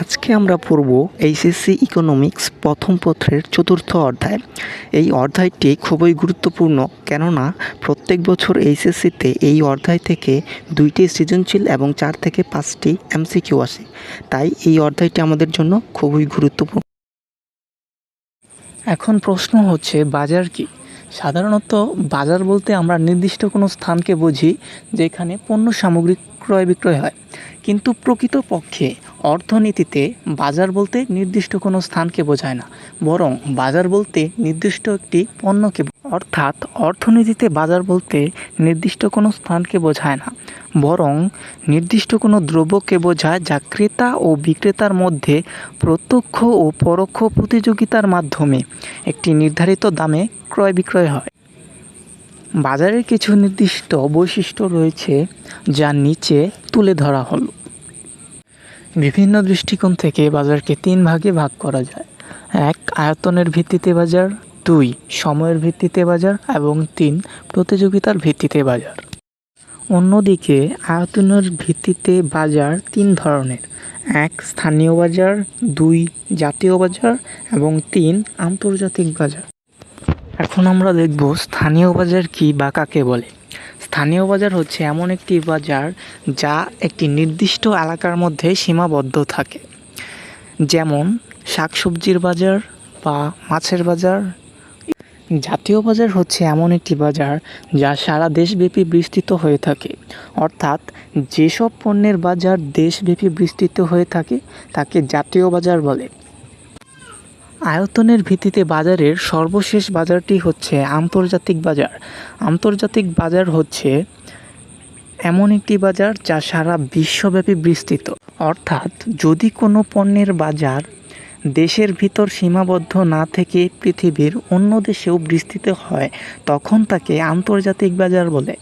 আজকে আমরা পড়ব এইচএসসি ইকোনমিক্স প্রথম পত্রের চতুর্থ অধ্যায়। এই অধ্যায়টি খুবই গুরুত্বপূর্ণ কেননা প্রত্যেক বছর এইচএসসিতে এই অধ্যায় থেকে দুইটি সৃজনশীল এবং চার থেকে পাঁচটি এমসিকিউ আসে। তাই এই অধ্যায়টি আমাদের জন্য খুবই গুরুত্বপূর্ণ। এখন প্রশ্ন হচ্ছে, বাজার কি? সাধারণত বাজার বলতে আমরা নির্দিষ্ট কোনো স্থানকে বুঝি যেখানে পণ্য সামগ্রী ক্রয় বিক্রয় হয়। কিন্তু প্রকৃতপক্ষে অর্থনীতিতে বাজার বলতে নির্দিষ্ট কোনো স্থানকে বোঝায় না, বরং বাজার বলতে নির্দিষ্ট একটি পণ্যকে অর্থাৎ অর্থনীতিতে বাজার বলতে নির্দিষ্ট কোনো স্থানকে বোঝায় না, বরং নির্দিষ্ট কোনো দ্রব্যকে বোঝায় যা ক্রেতা ও বিক্রেতার মধ্যে প্রত্যক্ষ ও পরোক্ষ প্রতিযোগিতার মাধ্যমে একটি নির্ধারিত দামে ক্রয় বিক্রয় হয়। বাজারের কিছু নির্দিষ্ট বৈশিষ্ট্য রয়েছে যা নিচে তুলে ধরা হলো। বিভিন্ন দৃষ্টিকোণ থেকে বাজারকে তিন ভাগে ভাগ করা যায়। এক, আয়তনের ভিত্তিতে বাজার। দুই, সময়ের ভিত্তিতে বাজার। এবং তিন, প্রতিযোগিতার ভিত্তিতে বাজার। অন্যদিকে, আয়তনের ভিত্তিতে বাজার তিন ধরনের। এক, স্থানীয় বাজার। দুই, জাতীয় বাজার। এবং তিন, আন্তর্জাতিক বাজার। এখন আমরা দেখব স্থানীয় বাজার কি বা কাকে বলে। স্থানীয় বাজার হচ্ছে এমন একটি বাজার যা একটি নির্দিষ্ট এলাকার মধ্যে সীমাবদ্ধ থাকে। যেমন শাকসবজির বাজার বা মাছের বাজার। জাতীয় বাজার হচ্ছে এমন একটি বাজার যা সারা দেশব্যাপী বিস্তৃত হয়ে থাকে। অর্থাৎ যেসব পণ্যের বাজার দেশব্যাপী বিস্তৃত হয়ে থাকে, তাকে জাতীয় বাজার বলে। আয়তনের ভিত্তিতে বাজারের সর্বশেষ বাজারটি হচ্ছে আন্তর্জাতিক বাজার। আন্তর্জাতিক বাজার হচ্ছে এমন একটি বাজার যা সারা বিশ্বব্যাপী বিস্তৃত। অর্থাৎ যদি কোনো পণ্যের বাজার দেশের ভিতর সীমাবদ্ধ না থেকে পৃথিবীর অন্য দেশেও বিস্তৃত হয়, তখন তাকে আন্তর্জাতিক বাজার বলে।